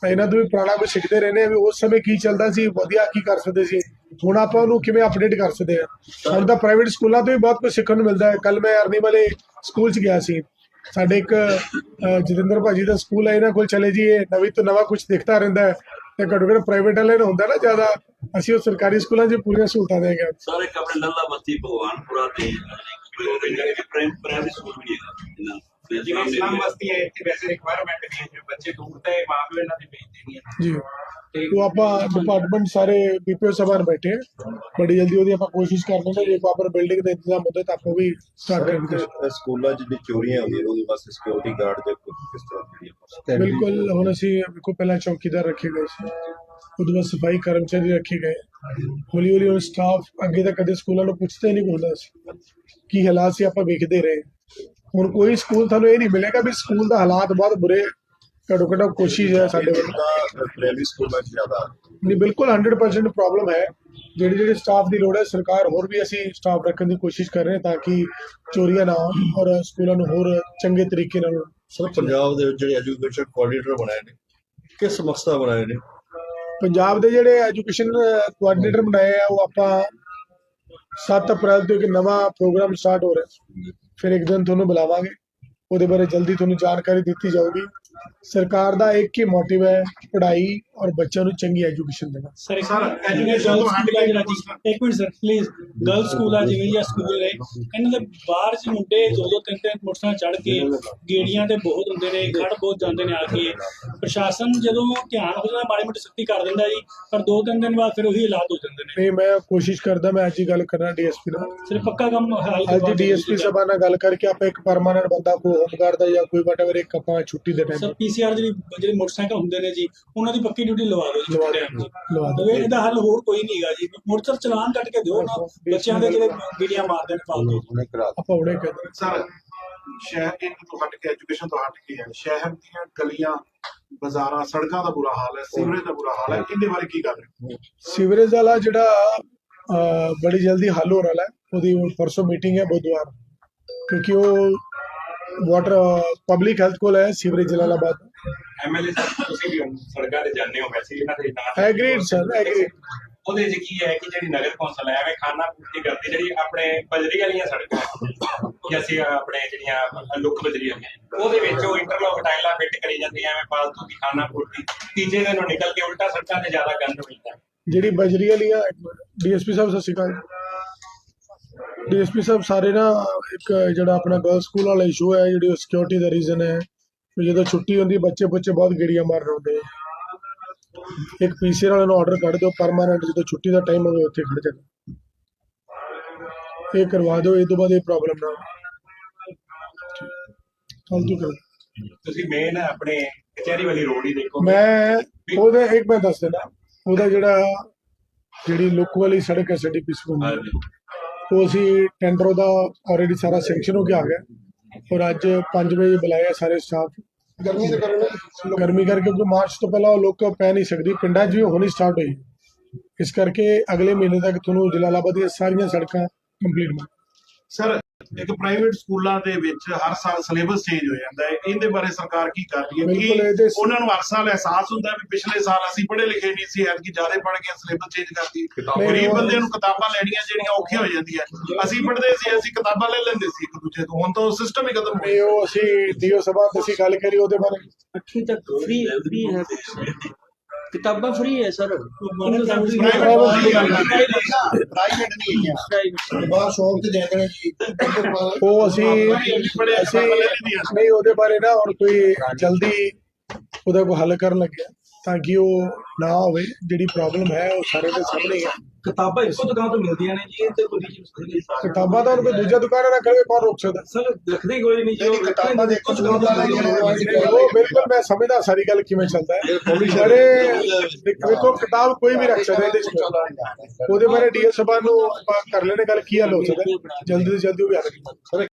ਤਾਂ ਇਹਨਾਂ ਤੋਂ ਵੀ ਪੁਰਾਣਾ ਕੁਝ ਸਿੱਖਦੇ ਰਹਿੰਦੇ ਆ ਵੀ ਉਸ ਸਮੇਂ ਕੀ ਚੱਲਦਾ ਸੀ, ਵਧੀਆ ਕੀ ਕਰ ਸਕਦੇ ਸੀ। ਹੁਣ ਆਪਾਂ ਉਹਨੂੰ ਕਿਵੇਂ ਅਪਡੇਟ ਕਰ ਸਕਦੇ ਆ? ਹੁਣ ਤਾਂ ਪ੍ਰਾਈਵੇਟ ਸਕੂਲਾਂ ਤੋਂ ਵੀ ਬਹੁਤ ਕੁਝ ਸਿੱਖਣ ਨੂੰ ਮਿਲਦਾ ਹੈ। ਕੱਲ ਮੈਂ ਅਰਨੀ ਵਾਲੇ ਸਕੂਲ 'ਚ ਗਿਆ ਸੀ। ਸਾਡੇ ਇੱਕ ਜਤਿੰਦਰ ਭਾਜੀ ਦਾ ਸਕੂਲ ਹੈ, ਇਹਨਾਂ ਕੋਲ ਚਲੇ ਜੀਏ ਨਵੀਂ ਤੋਂ ਨਵਾਂ ਕੁਝ ਦਿਖਦਾ ਰਹਿੰਦਾ ਹੈ। ਤੇ ਘੱਟੋ ਘੱਟ ਪ੍ਰਾਈਵੇਟ ਵਾਲੇ ਨੂੰ ਹੁੰਦਾ ਨਾ ਜ਼ਿਆਦਾ, ਅਸੀਂ ਉਹ ਸਰਕਾਰੀ ਸਕੂਲਾਂ 'ਚ ਪੂਰੀਆਂ ਸਹੂਲਤਾਂ ਦੇਗਾ ਸਾਰੇ ਆਪਣੇ ਲੱਲਾ ਬੱਤੀ ਭਗਵਾਨਪੁਰਾ ਤੇ ਪ੍ਰਾਇਮਰੀ ਸਕੂਲ ਵੀ ਹੈਗਾ ਦੇ ਜਿਵੇਂ ਸਾਹਮਣੇ ਇਸਲਾਮ ਵੀ ਹੈ। ਬਸਤੀ ਹੈ ਇੱਥੇ ਵੈਸੇ ਰਿਕੁਆਇਰਮੈਂਟ ਵੀ ਹੈ ਜੋ ਬੱਚੇ ਦੂਰ ਤੇ ਮਾਂ ਪਿਓ ਇਹਨਾਂ ਦੇ ਭੇਜਦੇ ਨਹੀਂ ਹੈ। ਜੀ। ਤੇ ਉਹ ਆਪਾਂ ਡਿਪਾਰਟਮੈਂਟ ਸਾਰੇ ਬੀਪੀਓ ਸਭਾ ਬੈਠੇ ਹਾਂ। ਬੜੀ ਜਲਦੀ ਉਹਦੀ ਆਪਾਂ ਕੋਸ਼ਿਸ਼ ਕਰਦੇ ਹਾਂ ਜੇ ਪ੍ਰੋਪਰ ਬਿਲਡਿੰਗ ਦਾ ਇੰਤਜ਼ਾਮ ਹੁੰਦਾ ਤਾਂ ਆਪਾਂ ਵੀ ਸਟਾਰਟ ਕਰਾਂਗੇ। ਸਕੂਲਾਂ 'ਚ ਜਿਹੜੀ ਚੋਰੀਆਂ ਹੁੰਦੀਆਂ ਉਹਦੇ ਵਾਸਤੇ ਸਿਕਿਉਰਿਟੀ ਗਾਰਡ ਦੇ ਕਿਸ ਤਰ੍ਹਾਂ ਜਿਹੜੀ ਬਿਲਕੁਲ ਹੁਣ ਅਸੀਂ ਕੋ ਪਹਿਲਾਂ ਚੌਕੀਦਾਰ ਰੱਖੇ ਗਏ ਸੀ। ਉਹਦੇ ਬਾਅਦ ਸਫ਼ਾਈ ਕਰਮਚਾਰੀ ਰੱਖੇ ਗਏ। ਹੌਲੀ ਹੌਲੀ ਉਹ ਸਟਾਫ ਅੱਗੇ ਤਾਂ ਕਦੇ ਸਕੂਲਾਂ ਨੂੰ ਪੁੱਛਦੇ ਨਹੀਂ ਹੁੰਦਾ ਸੀ ਕੀ ਹਾਲਾਤ ਸੀ ਆਪਾਂ ਵੇਖਦੇ ਰਹੇ। ਹੁਣ ਕੋਈ ਸਕੂਲ ਤੁਹਾਨੂੰ ਇਹ ਨਹੀਂ ਮਿਲੇਗਾ ਵੀ ਸਕੂਲ ਦਾ ਹਾਲਾਤ ਬਹੁਤ ਬੁਰੇ ਘੱਟੋ ਘੱਟ ਕੋਸ਼ਿਸ਼ ਹੈ ਸਾਡੇ ਵੱਲੋਂ ਤਾਂ ਪ੍ਰਾਇਮਰੀ ਸਕੂਲਾਂ 'ਚ ਜ਼ਿਆਦਾ। ਨਹੀਂ ਬਿਲਕੁਲ 100% ਪ੍ਰੋਬਲਮ ਹੈ। ਜਿਹੜੀ ਜਿਹੜੀ ਸਟਾਫ ਦੀ ਲੋੜ ਹੈ ਸਰਕਾਰ ਹੋਰ ਵੀ ਅਸੀਂ ਸਟਾਫ ਰੱਖਣ ਦੀ ਕੋਸ਼ਿਸ਼ ਕਰ ਰਹੇ ਹਾਂ ਤਾਂ ਕਿ ਚੋਰੀਆਂ ਨਾ ਹੋਣ ਔਰ ਸਕੂਲਾਂ ਨੂੰ ਹੋਰ ਚੰਗੇ ਤਰੀਕੇ ਨਾਲ ਸਰ ਪੰਜਾਬ ਦੇ ਵਿੱਚ ਜਿਹੜੇ ਐਜੂਕੇਸ਼ਨ ਕੋਆਰਡੀਨੇਟਰ ਬਣਾਏ ਨੇ ਕਿਸ ਮਕਸਦ ਬਣਾਏ ਨੇ? ਪੰਜਾਬ ਦੇ ਜਿਹੜੇ ਐਜੂਕੇਸ਼ਨ ਕੋਆਰਡੀਨੇਟਰ ਬਣਾਏ ਆ ਉਹ ਆਪਾਂ 7 ਅਪ੍ਰੈਲ ਤੋਂ ਇੱਕ ਨਵਾਂ ਪ੍ਰੋਗਰਾਮ ਸਟਾਰਟ ਹੋ ਰਿਹਾ। ਫਿਰ ਇੱਕ ਦਿਨ ਤੁਹਾਨੂੰ ਬੁਲਾਵਾਂਗੇ। ਉਹਦੇ ਬਾਰੇ ਜਲਦੀ ਤੁਹਾਨੂੰ ਜਾਣਕਾਰੀ ਦਿੱਤੀ ਜਾਊਗੀ। ਸਰਕਾਰ ਦਾ ਇੱਕ ਹੀ ਮੋਟਿਵ ਹੈ, ਪੜ੍ਹਾਈ। ਔਰ ਬੱਚਿਆਂ ਨੂੰ ਚੰਗੀ ਐਜੂਕੇਸ਼ਨ ਦੇਣਾ। ਸਰ Sir, ਐਜੂਕੇਸ਼ਨ ਤੋਂ ਆ ਜਿਹੜਾ ਜੀ। ਇੱਕ minute sir please girl school ਆ ਜਿਵੇਂ ਜਾਂ ਸਕੂਲ ਰਹੇ ਇਹਨਾਂ ਦੇ ਬਾਹਰ ਚ ਮੁੰਡੇ ਦੋ ਦੋ ਤਿੰਨ ਤਿੰਨ ਮੋਟਰਸਾਈਕਲ ਚੜ ਕੇ ਗੇੜੀਆਂ ਤੇ ਬਹੁਤ ਹੁੰਦੇ ਨੇ ਖੜ ਬਹੁਤ ਜਾਂਦੇ ਨੇ ਆ ਕੇ। ਪ੍ਰਸ਼ਾਸਨ ਜਦੋਂ ਧਿਆਨ ਹੋ ਜਾਂਦਾ ਮਾੜੀ ਮੋਟੀ ਸਖਤੀ ਕਰ ਦਿੰਦਾ ਜੀ ਪਰ ਦੋ ਤਿੰਨ ਦਿਨ ਬਾਅਦ ਫਿਰ ਉਹੀ ਹਾਲਾਤ ਹੋ ਜਾਂਦੇ ਨੇ। ਨਹੀਂ ਮੈਂ ਕੋਸ਼ਿਸ਼ ਕਰਦਾ ਮੈਂ ਅੱਜ ਹੀ ਗੱਲ ਕਰਨਾ ਡੀਐਸਪੀ ਨਾਲ। ਸਿਰਫ ਪੱਕਾ ਕੰਮ ਹਾਲ ਅੱਜ ਡੀਐਸਪੀ ਸਭਾ ਨਾਲ ਗੱਲ ਕਰਕੇ ਆਪਾਂ ਇੱਕ ਪਰਮਾਨੈਂਟ ਬੰਦਾ ਕੋ ਹੋਮਗਾਰਡ ਦਾ ਜਾਂ ਕੋਈ ਵਟਐਵਰ ਇੱਕ ਆਪਾਂ ਛੁੱਟੀ ਦੇ ਸਰ ਟਾਈਮ ਪੀਸੀਆਰ ਜਿਹੜੀ ਜਿਹੜੇ ਮੋਟਰਸਾਈਕਲ ਹੁੰਦੇ ਨੇ ਜੀ ਉਹਨਾਂ ਦੀ ਪੱਕੀ ਡਿਊਟੀ ਲਵਾ ਦਿਓ ਜੀ ਲਵਾ। ਲਵਾ ਦਿਓ। ਇਹਦਾ ਹੱਲ ਹੋਰ ਕੋਈ ਨਹੀਂ ਹੈਗਾ ਜੀ। ਮੋਟਰਸਾਈਕਲ ਚਲਾਨ ਕੱਟ ਕੇ ਦਿਓ ਨਾ ਬੱਚਿਆਂ ਦੇ ਜਿਹੜੇ ਗੀੜੀਆਂ ਮਾਰਦੇ ਨੇ ਫਾਲਤੂ ਆਪਾਂ ਹੁਣੇ ਕਹਿੰਦੇ ਸਰ ਸ਼ਹਿਰ ਇੱਕ ਤੋਂ ਹਟ ਕੇ ਐਜੂਕੇਸ਼ਨ ਤੋਂ ਹਟ ਕੇ ਹੈ। ਸ਼ਹਿਰ ਦੀਆਂ ਗਲੀਆਂ ਬਾਜ਼ਾਰਾਂ ਸੜਕਾਂ ਦਾ ਬੁਰਾ ਹਾਲ ਹੈ ਸੀਵਰੇਜ ਦਾ ਬੁਰਾ ਹਾਲ ਹੈ। ਇਹਦੇ ਬਾਰੇ ਕੀ ਕਰ ਰਹੇ ਹੋ? ਸੀਵਰੇਜ ਵਾਲਾ ਜਿਹੜਾ ਬੜੀ ਜਲਦੀ ਹੱਲ ਹੋਣ ਵਾਲਾ ਹੈ। ਉਹਦੀ ਪਰਸੋਂ ਮੀਟਿੰਗ ਹੈ ਬੁੱਧਵਾਰ। ਕਿਉਂਕਿ ਉਹ ਵਾਟਰ ਪਬਲਿਕ ਹੈਲਥ ਕੋਲ ਹੈ ਸੀਵਰੇਜ ਜਲਾਲਾਬਾਦ। ਐਮਐਲਏ ਸਾਹਿਬ ਤੁਸੀਂ ਵੀ ਹੁਣ ਸੜਕਾਂ ਤੇ ਜਾਂਦੇ ਹੋ ਵੈਸੇ ਇਹਨਾਂ ਦੇ ਨਾਲ ਐਗਰੀਡ ਸਰ ਐਗਰੀਡ ਉਹਦੇ 'ਚ ਕੀ ਹੈ ਕਿ ਜਿਹੜੀ ਨਗਰ ਕੌਂਸਲ ਹੈ ਐਵੇਂ ਖਾਨਾ ਪੂਰਤੀ ਕਰਦੀ ਜਿਹੜੀ ਆਪਣੇ ਬਜਰੀ ਵਾਲੀਆਂ ਸੜਕਾਂ ਜਾਂ ਅਸੀਂ ਆਪਣੇ ਜਿਹੜੀਆਂ ਲੁੱਕ ਬਜਰੀ ਵਾਲੀਆਂ ਉਹਦੇ ਵਿੱਚ ਉਹ ਇੰਟਰਲੌਕ ਟਾਈਲਾਂ ਫਿੱਟ ਕਰੀ ਜਾਂਦੀਆਂ ਐਵੇਂ ਫਾਲਤੂ ਦੀ ਖਾਨਾ ਪੂਰਤੀ। ਤੀਜੇ ਦਿਨ ਉਹ ਨਿਕਲ ਕੇ ਉਲਟਾ ਸੜਕਾਂ ਤੇ ਜ਼ਿਆਦਾ ਗੰਦ ਮਿਲਦਾ। ਜਿਹੜੀ ਬਜਰੀ ਵਾਲੀ ਆ ਡੀਐਸਪੀ ਸਾਹਿਬ ਸਤਿ ਸ਼੍ਰੀ ਅਕਾਲ। ਡੀਐਸਪੀ ਸਾਹਿਬ ਸਾਰੇ ਨਾ ਇੱਕ ਜਿਹੜਾ ਆਪਣਾ ਗਰਲ ਸਕੂਲ ਵਾਲਾ ਇਸ਼ੂ ਹੈ ਜਿਹੜੀ ਸਿਕਿਉਰਿਟੀ ਦਾ ਰੀਜ਼ਨ ਹੈ ਜਦੋਂ ਛੁੱਟੀ ਹੁੰਦੀ ਬੱਚੇ ਬੱਚੇ ਬਹੁਤ ਗੇੜੀਆਂ ਮਾਰ ਰਹੇ ਹੁੰਦੇ। ਇੱਕ ਪੀਸੀਆਰ ਵਾਲੇ ਨੂੰ ਆਰਡਰ ਕੱਢ ਦਿਓ ਪਰਮਾਨੈਂਟ ਜਦੋਂ ਛੁੱਟੀ ਦਾ ਟਾਈਮ ਹੋਵੇ ਉੱਥੇ ਖੜ ਜਾਓ ਇਹ ਕਰਵਾ ਦਿਓ ਇਹ ਤੋਂ ਬਾਅਦ ਇਹ ਪ੍ਰੋਬਲਮ ਨਾ ਫालतू ਕਰ। ਤੁਸੀਂ ਮੇਨ ਆਪਣੇ ਕਚਹਿਰੀ ਵਾਲੀ ਰੋਡ ਹੀ ਦੇਖੋ। ਮੈਂ ਉਹਦਾ ਇੱਕ ਮੈਂ ਦੱਸ ਦੇਣਾ ਉਹਦਾ ਜਿਹੜਾ ਜਿਹੜੀ ਲੁੱਕ ਵਾਲੀ ਸੜਕ ਹੈ ਸਾਡੀ ਪਿਸਪੁਰ ਉਹ ਅਸੀਂ ਟੈਂਡਰ ਉਹਦਾ ਆਲਰੇਡੀ ਸਾਰਾ ਸੈਂਕਸ਼ਨ ਹੋ ਕੇ ਆ ਗਿਆ। ਔਰ ਅੱਜ 5 ਵਜੇ ਬੁਲਾਇਆ ਸਾਰੇ ਸਟਾਫ ਗਰਮੀ ਦੇ ਕਾਰਨ ਗਰਮੀ ਕਰਕੇ ਕਿਉਂਕਿ ਮਾਰਚ ਤੋਂ ਪਹਿਲਾਂ ਉਹ ਲੋਕ ਪੈ ਨਹੀਂ ਸਕਦੀ। ਪਿੰਡਾਂ 'ਚ ਵੀ ਹੋਣੀ ਸਟਾਰਟ ਹੋਈ। ਇਸ ਕਰਕੇ ਅਗਲੇ ਮਹੀਨੇ ਤੱਕ ਤੁਹਾਨੂੰ ਜਲਾਲਾਬਾਦ ਦੀਆਂ ਸਾਰੀਆਂ ਸੜਕਾਂ ਕੰਪਲੀਟ ਸਰ ਇੱਕ ਪ੍ਰਾਈਵੇਟ ਸਕੂਲਾਂ ਦੇ ਵਿੱਚ ਹਰ ਸਾਲ ਸਿਲੇਬਸ ਚੇਂਜ ਹੋ ਜਾਂਦਾ ਹੈ। ਇਹਦੇ ਬਾਰੇ ਸਰਕਾਰ ਕੀ ਕਰ ਰਹੀ ਹੈ? ਕਿ ਉਹਨਾਂ ਨੂੰ ਹਰ ਸਾਲ ਅਹਿਸਾਸ ਹੁੰਦਾ ਵੀ ਪਿਛਲੇ ਸਾਲ ਅਸੀਂ ਪੜ੍ਹੇ ਲਿਖੇ ਨਹੀਂ ਸੀ ਐਤਕੀ ਜ਼ਿਆਦਾ ਪੜ੍ਹ ਕੇ ਸਿਲੇਬਸ ਚੇਂਜ ਕਰਤੀ ਗਰੀਬ ਬੰਦੇ ਨੂੰ ਕਿਤਾਬਾਂ ਲੈਣੀਆਂ ਜਿਹੜੀਆਂ ਔਖੀਆਂ ਹੋ ਜਾਂਦੀਆਂ। ਅਸੀਂ ਪੜ੍ਹਦੇ ਸੀ ਅਸੀਂ ਕਿਤਾਬਾਂ ਲੈ ਲੈਂਦੇ ਸੀ ਇੱਕ ਦੂਜੇ ਤੋਂ। ਹੁਣ ਤਾਂ ਉਹ ਸਿਸਟਮ ਹੀ ਖਤਮ ਹੋ ਗਿਆ ਉਹ ਅਸੀਂ ਡੀਓ ਸਭਾ ਤੇ ਅਸੀਂ ਗੱਲ ਕਰੀ ਉਹਦੇ ਬਾਰੇ। ਅੱਠਵੀਂ ਤੱਕ ਫ੍ਰੀ ਫ੍ਰੀ ਹੈ। ਕਿਤਾਬਾਂ ਫ੍ਰੀ ਹੈ ਸਰ ਪ੍ਰਾਈਵੇਟ ਨਹੀਂ ਹੈ। ਬਾਹਰ ਸ਼ੌਪ ਤੇ ਜਾਂਦੇ ਨੇ ਜੀ ਉਹ ਅਸੀਂ ਬੜੇ ਅਸੀਂ ਕਿਤਾਬਾਂ ਲੈ ਲੈਂਦੀਆਂ ਨਹੀਂ ਉਹਦੇ ਬਾਰੇ ਨਾ ਹੁਣ ਕੋਈ ਜਲਦੀ ਉਹਦਾ ਕੋਈ ਹੱਲ ਕਰਨ ਲੱਗਿਆ ਤਾਂ ਕਿ ਉਹ ਨਾ ਹੋਵੇ ਜਿਹੜੀ ਪ੍ਰੋਬਲਮ ਹੈ ਉਹ ਸਾਰੇ ਦੇ ਸਾਹਮਣੇ ਹੈ ਕਿਤਾਬਾਂ ਇੱਕੋ ਦੁਕਾਨ ਤੋਂ ਮਿਲਦੀਆਂ ਨੇ ਜੀ ਤੇ ਕੋਈ ਕਿਤਾਬਾਂ ਤਾਂ ਕੋਈ ਦੂਜਾ ਦੁਕਾਨ ਰੱਖੇ ਕੌਣ ਰੋਕ ਸਕਦਾ। ਸਰ ਰੱਖਦੇ ਕੋਈ ਨਹੀਂ ਜਿਹੜੀ ਕਿਤਾਬਾਂ ਦੇ ਕੁਝ ਲੋਕ ਉਹ ਬਿਲਕੁਲ ਮੈਂ ਸਮਝਦਾ ਸਾਰੀ ਗੱਲ ਕਿਵੇਂ ਚੱਲਦਾ ਹੈ। ਸਾਰੇ ਦੇਖੋ ਕਿਤਾਬ ਕੋਈ ਵੀ ਰੱਖ ਸਕਦਾ ਇਹਦੇ ਚ। ਉਹਦੇ ਬਾਰੇ ਡੀਐਸ ਸਭਾ ਨੂੰ ਆਪਾਂ ਕਰ ਲੈਣੇ ਗੱਲ ਕੀ ਹੱਲ ਹੋ ਸਕਦਾ। ਜਲਦੀ ਤੋਂ ਜਲਦੀ ਉਹ ਵੀ ਹੱਲ ਕੀਤਾ।